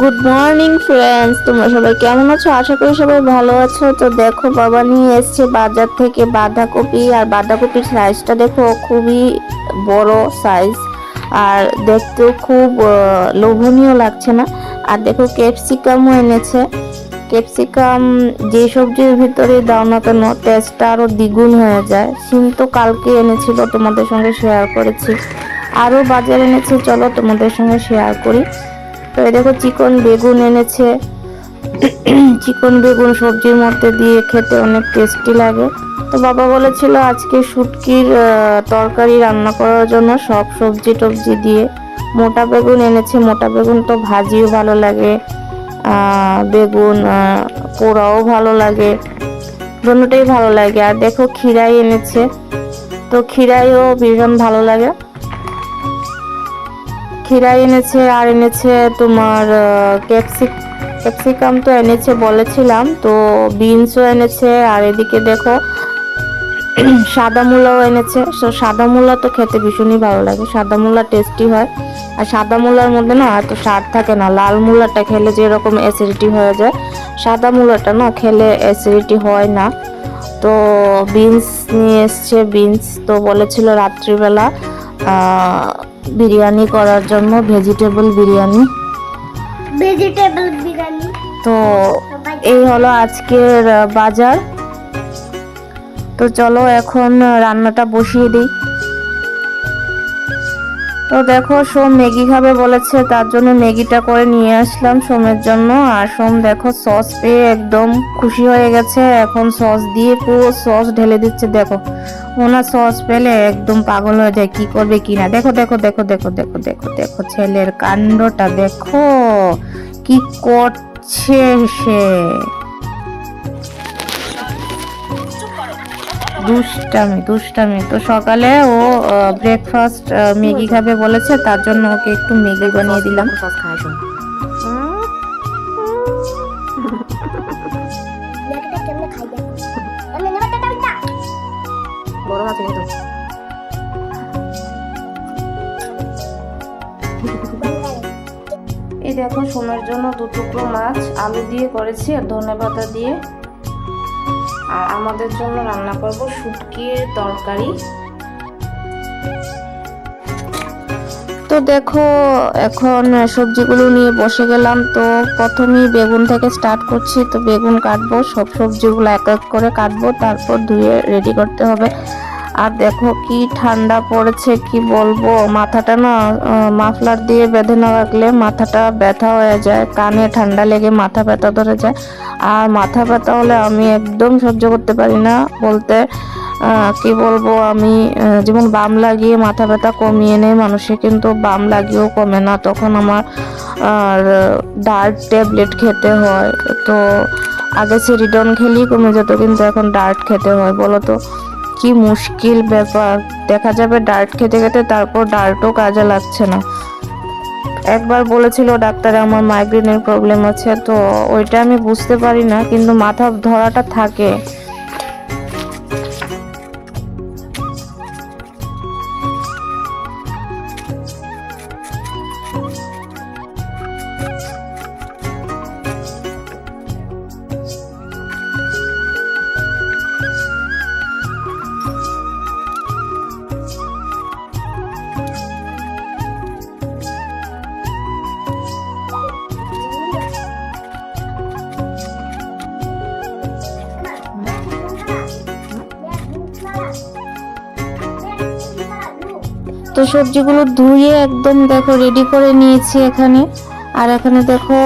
Good morning friends তোমরা সবাই কেমন আছো? আশা করি সবাই ভালো আছো। তো দেখো, বাবা নিয়ে এসছে বাজার থেকে বাঁধাকপি। আর বাঁধাকপির সাইজটা দেখো, খুবই বড় সাইজ আর দেখতেও খুব লোভনীয় লাগছে না? আর দেখো ক্যাপসিকামও এনেছে। ক্যাপসিকাম যে সবজির ভিতরে দাও না কেন টেস্টটা আরও দ্বিগুণ হয়ে যায়। সিম তো কালকে এনেছিল, তোমাদের সঙ্গে শেয়ার করেছি। আরও বাজার এনেছে, চলো তোমাদের সঙ্গে শেয়ার করি। তো এই দেখো চিকন বেগুন এনেছে। চিকন বেগুন সবজির মধ্যে দিয়ে খেতে অনেক টেস্টি লাগে। তো বাবা বলেছিল আজকে শুটকির তরকারি রান্না করার জন্য সব সবজি টবজি দিয়ে মোটা বেগুন এনেছে। মোটা বেগুন তো ভাজিও ভালো লাগে বেগুন পোড়াও ভালো লাগে দুটোটাই ভালো লাগে। আর দেখো খিরাই এনেছে। তো খিরাইও ভীষণ ভালো লাগে। খিরা এনেছে আর এনেছে তোমার ক্যাপসিক ক্যাপসিকাম তো এনেছে বলেছিলাম, তো বিনসও এনেছে। আর এদিকে দেখো সাদা মূলাও এনেছে। তো সাদা মূলা তো খেতে ভীষণই ভালো লাগে। সাদা মূলা টেস্টি হয়। আর সাদা মূলার মধ্যে না এত স্বাদ থাকে না। লাল মূলাটা খেলে যেরকম অ্যাসিডিটি হয়ে যায় সাদা মূলাটা না খেলে অ্যাসিডিটি হয় না। তো বিনস নিয়ে এসছে, বিনস তো বলেছিল রাত্রিবেলা বিরিয়ানি করার জন্য ভেজিটেবল বিরিয়ানি। ভেজিটেবল বিরিয়ানি। তো এই হলো আজকের বাজার। তো চলো এখন রান্নাটা বসিয়ে দিই। তো দেখো, সোম ম্যাগি খাবে বলেছে, তার জন্য ম্যাগিটা করে নিয়ে আসলাম সোমের জন্য। আর সোম দেখো, সস পেয়ে একদম খুশি হয়ে গেছে। এখন সস দিয়ে পুরো সস ঢেলে দিচ্ছে, দেখো। ওনার সস পেলে একদম পাগল হয়ে যায়, কি করবে কি না। দেখো দেখো দেখো দেখো দেখো দেখো দেখো, ছেলের কাণ্ডটা, দেখো। কি করছে সে? দুষ্টামি দুষ্টামি। তো সকালে ও ব্রেকফাস্ট ম্যাগি খাবে বলেছে, তার জন্য ওকে একটু ম্যাগি বানিয়ে দিলাম। এই দেখো সোমের জন্য দু টুকরো মাছ, আলু দিয়ে করেছি, আর ধনে পাতা দিয়ে আর আমাদের জন্য রান্না করব শুটকির তরকারি। তো দেখো, এখন সবজিগুলো নিয়ে বসে গেলাম। তো প্রথমেই বেগুন থেকে স্টার্ট করছি। তো বেগুন কাটবো, সব সবজিগুলো এক এক করে কাটবো। তারপর ধুয়ে রেডি করতে হবে। আর দেখো কি ঠান্ডা পড়েছে, কি বলব? মাথাটা না মাফলার দিয়ে বেঁধে না রাখলে মাথাটা ব্যথা হয়ে যায়, কানে ঠান্ডা লেগে মাথা ব্যথা ধরে যায়। আর মাথা ব্যথা হলে আমি একদম সহ্য করতে পারি না। বলতে কি বলব, আমি যেমন বাম লাগিয়ে মাথা ব্যথা কমিয়ে নেই মানুষে কিন্তু বাম লাগিয়েও কমে না। তখন আমার, আর ডার্ট ট্যাবলেট খেতে হয়। তো, আগে সেরিডন খেলেই কমে যেত, কিন্তু এখন ডার্ট খেতে হয়, বলো তো? কি মুশকিল ব্যাপার। দেখা যাবে ডার্ট খেতে খেতে তারপর ডার্টও কাজে লাগছে না। একবার বলেছিল ডাক্তার, আমার মাইগ্রেনের প্রবলেম আছে। তো ওইটা আমি বুঝতে পারি না, কিন্তু মাথা ধরাটা থাকে। তো সবজিগুলো ধুয়ে একদম দেখো রেডি করে নিয়েছি এখানে। আর এখানে দেখো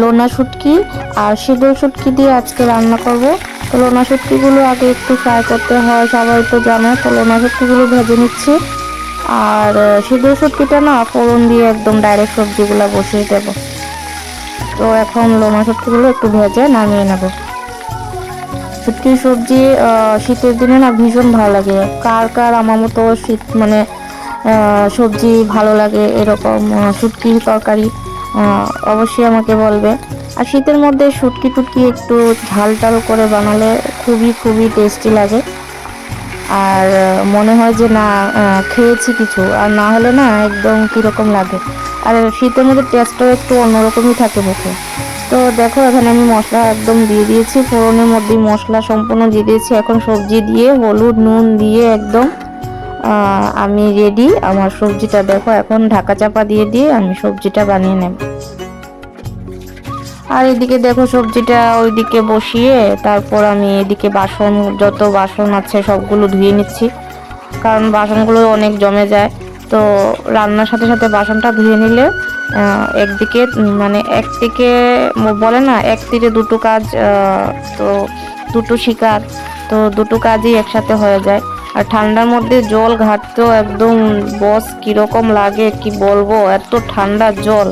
লোনা শুটকি আর সিদ্ধ শুটকি দিয়ে আজকে রান্না করব। তো লোনা শুটকিগুলো আগে একটু ফ্রাই করতে হয়, সবাই তো জানে। তো লোনা শুটকিগুলো ভেজে নিচ্ছি। আর সিদ্ধ শুটকিটা না ফোড়ন দিয়ে একদম ডাইরেক্ট সবজিগুলো বসিয়ে দেবো। তো এখন লোনা শুটকিগুলো একটু ভেজে নামিয়ে নেব। শুটকির সবজি শীতের দিনে না ভীষণ ভালো লাগে। কার কার আমার মতো শীত মানে সবজি ভালো লাগে, এরকম শুটকির তরকারি অবশ্যই আমাকে বলবে। আর শীতের মধ্যে শুটকি টুটকি একটু ঝাল টাল করে বানালে খুবই খুবই টেস্টি লাগে। আর মনে হয় যে না খেয়েছি কিছু, আর না হলে না একদম কীরকম লাগে। আর শীতের মধ্যে টেস্টটাও একটু অন্যরকমই থাকে মুখে। তো দেখো, এখানে আমি মশলা একদম দিয়ে দিয়েছি, ফোড়নের মধ্যে মশলা সম্পূর্ণ দিয়ে দিয়েছি। এখন সবজি দিয়ে হলুদ, নুন দিয়ে একদম আমি রেডি আমার সবজিটা দেখো, এখন ঢাকা চাপা দিয়ে দিয়ে আমি সবজিটা বানিয়ে নেব। আর এদিকে দেখো সবজিটা ওইদিকে বসিয়ে, তারপর আমি এদিকে বাসন, যত বাসন আছে সবগুলো ধুয়ে নিচ্ছি। কারণ বাসনগুলো অনেক জমে যায়। তো রান্নার সাথে সাথে বাসনটা ধুয়ে নিলে একদিকে মানে একদিকে বলে না এক তীরে দুটো কাজ তো দুটো শিকার, তো দুটো কাজই একসাথে হয়ে যায়। আর ঠান্ডার মধ্যে জল ঘাটতেও একদম বস কীরকম লাগে, কি বলব? এত ঠান্ডা জল।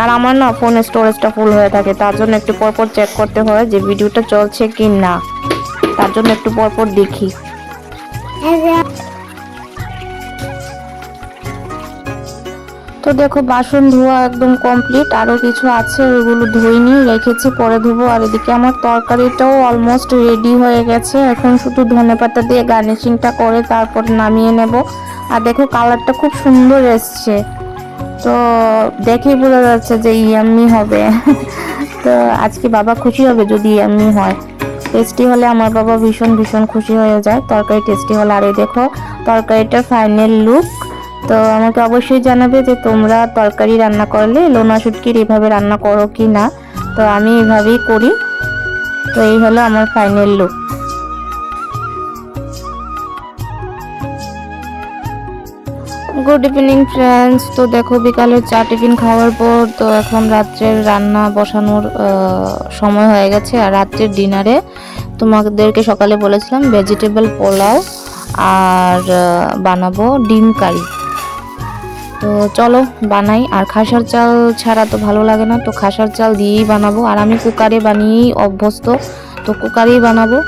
আর আমার না ফোন স্টোরেজটা ফুল হয়ে থাকে, তার জন্য একটু পরপর চেক করতে হয় যে ভিডিওটা চলছে কি না তার জন্য একটু পরপর দেখি। তো দেখো, বাসন ধোয়া একদম কমপ্লিট আরও কিছু আছে, ওইগুলো ধুইনি রেখেছি, পরে ধুবো। আর এদিকে আমার তরকারিটাও অলমোস্ট রেডি হয়ে গেছে। এখন শুধু ধনেপাতা দিয়ে গার্নিশিংটা করে তারপর নামিয়ে নেব। আর দেখো কালারটা খুব সুন্দর এসছে। তো দেখেই বোঝা যাচ্ছে যে ইয়াম্মি হবে। তো আজকে বাবা খুশি হবে যদি ইয়াম্মি হয়। টেস্টি হলে আমার বাবা ভীষণ ভীষণ খুশি হয়ে যায়। তরকারি টেস্টি হলে। আর এই দেখো তরকারিটা ফাইনাল লুক তো আমাকে অবশ্যই জানাবে যে তোমরা তরকারি রান্না করলে, লোনা শুটকির এভাবে রান্না করো কি না। তো আমি এভাবেই করি। তো এই হলো আমার final look good evening friends তো দেখো, বিকালে চা টিফিন খাওয়ার পর তো এখন রাত্রের রান্না বসানোর সময় হয়ে গেছে। আর রাত্রের ডিনারে তোমাদেরকে সকালে বলেছিলাম ভেজিটেবল পোলাও আর বানাবো ডিম কারি। তো চলো, বানাই। আর খাসার চাল ছাড়া তো ভালো লাগে না, তো খাসার চাল দিয়েই বানাবো। আর আমি কুকারে বানিয়েই অভ্যস্ত, তো কুকারেই বানাবো।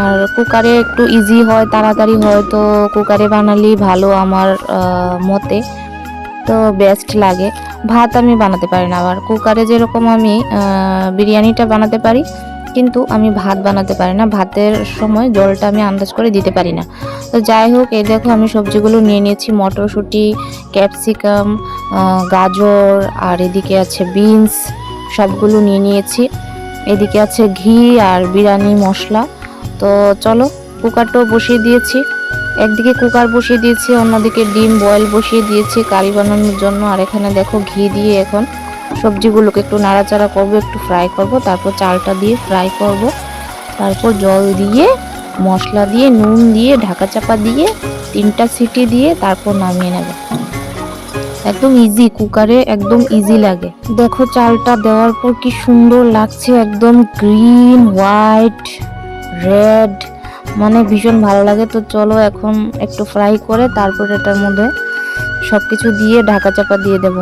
আর কুকারে একটু ইজি হয়, তাড়াতাড়ি হয়, তো কুকারে বানালেই ভালো আমার মতে। তো বেস্ট লাগে। ভাত আমি বানাতে পারি না আবার। কুকারে যেরকম আমি বিরিয়ানিটা বানাতে পারি কিন্তু আমি ভাত বানাতে পারি না। ভাতের সময় জলটা আমি আন্দাজ করে দিতে পারি না। তো যাই হোক, এই দেখো আমি সবজিগুলো নিয়ে নিয়েছি। মটরশুঁটি, ক্যাপসিকাম গাজর, আর এদিকে আছে বিনস, সবগুলো নিয়ে নিয়েছি। এদিকে আছে ঘি আর বিরিয়ানি মশলা। তো চলো, কুকারটাও বসিয়ে দিয়েছি। একদিকে কুকার বসিয়ে দিয়েছি, অন্যদিকে ডিম বয়েল বসিয়ে দিয়েছি কারি বানানোর জন্য। আর এখানে দেখো ঘি দিয়ে এখন সবজিগুলোকে একটু নাড়াচাড়া করব, একটু ফ্রাই করব, তারপর চালটা দিয়ে ফ্রাই করব। তারপর জল দিয়ে, মশলা দিয়ে, নুন দিয়ে, ঢাকা চাপা দিয়ে, তিনটা সিটি দিয়ে তারপর নামিয়ে নেব। একদম ইজি কুকারে একদম ইজি লাগে। দেখো চালটা দেওয়ার পর কি সুন্দর লাগছে, একদম গ্রিন হোয়াইট রেড মানে ভীষণ ভালো লাগে। তো চলো এখন একটু ফ্রাই করে তারপর এটার মধ্যে সব কিছু দিয়ে ঢাকা চাপা দিয়ে দেব।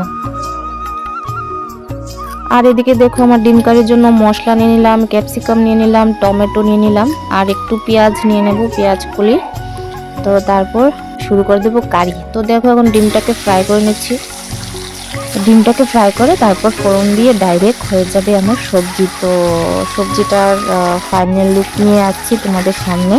আর এদিকে দেখো আমার ডিম কারির জন্য মশলা নিয়ে নিলাম, ক্যাপসিকাম নিয়ে নিলাম, টমেটো নিয়ে নিলাম, আর একটু পেঁয়াজ নিয়ে নেব, পেঁয়াজ কুলি। তো তারপর শুরু করে দেবো কারি। তো দেখো এখন ডিমটাকে ফ্রাই করে নিচ্ছি। ডিমটাকে ফ্রাই করে তারপর ফোড়ন দিয়ে ডাইরেক্ট হয়ে যাবে আমার সবজি। তো সবজিটার ফাইনাল লুক নিয়ে আসছি তোমাদের সামনে।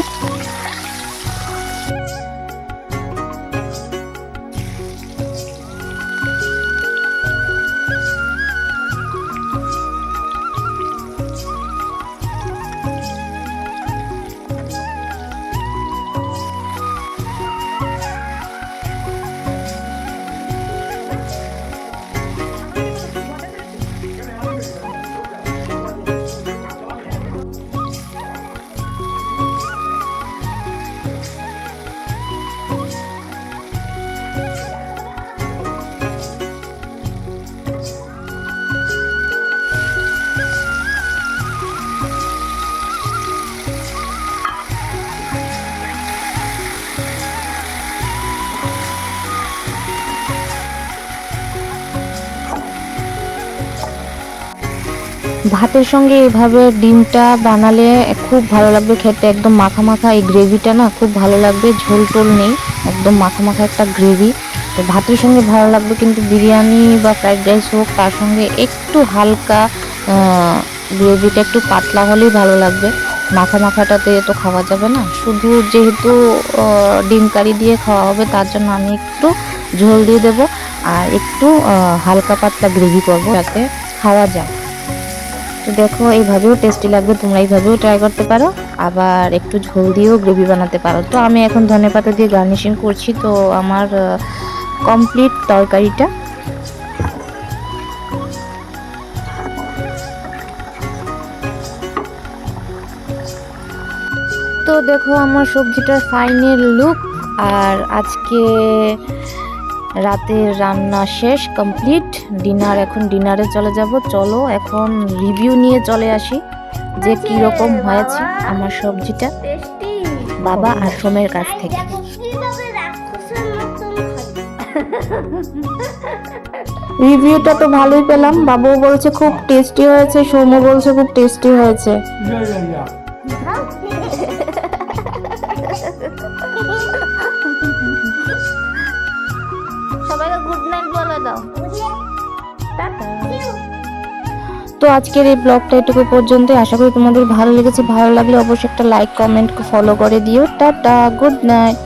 ভাতের সঙ্গে এভাবে ডিমটা বানালে খুব ভালো লাগবে খেতে, একদম মাখা মাখা। এই গ্রেভিটা না খুব ভালো লাগবে, ঝোল টোল নেই, একদম মাখা মাখা একটা গ্রেভি তো ভাতের সঙ্গে ভালো লাগবে কিন্তু বিরিয়ানি বা ফ্রাইড রাইস হোক, তার সঙ্গে একটু হালকা গ্রেভিটা একটু পাতলা হলেই ভালো লাগবে। মাখা মাখাটাতে তো খাওয়া যাবে না। শুধু যেহেতু ডিম কারি দিয়ে খাওয়া হবে, তার জন্য আমি একটু ঝোল দিয়ে দেবো। আর একটু হালকা পাতলা গ্রেভি করব যাতে খাওয়া যায়। তো দেখো, এইভাবেও টেস্টি লাগবে, তোমরা এইভাবেও ট্রাই করতে পারো। আবার একটু ঝোল দিয়েও গ্রেভি বানাতে পারো। তো আমি এখন ধনে পাতা দিয়ে গার্নিশিং করছি, তো আমার কমপ্লিট তরকারিটা। তো দেখো, আমার সবজিটার ফাইনাল লুক আর আজকে রাতের রান্না শেষ কমপ্লিট ডিনার এখন ডিনারে চলে যাব। চলো এখন রিভিউ নিয়ে চলে আসি যে কি রকম হয়েছে আমার সবজিটা। বাবা আশ্রমের কাছ থেকে। রিভিউটা তো ভালোই পেলাম। বাবু বলছে খুব টেস্টি হয়েছে সোমও বলছে খুব টেস্টি হয়েছে। সবাইকে গুড নাইট বলে দাও। তো আজকের এই ব্লগটা এটুকু পর্যন্ত আশা করি তোমাদের ভালো লেগেছে। ভালো লাগলে অবশ্যই একটা লাইক কমেন্ট ফলো করে দিও। Tata good night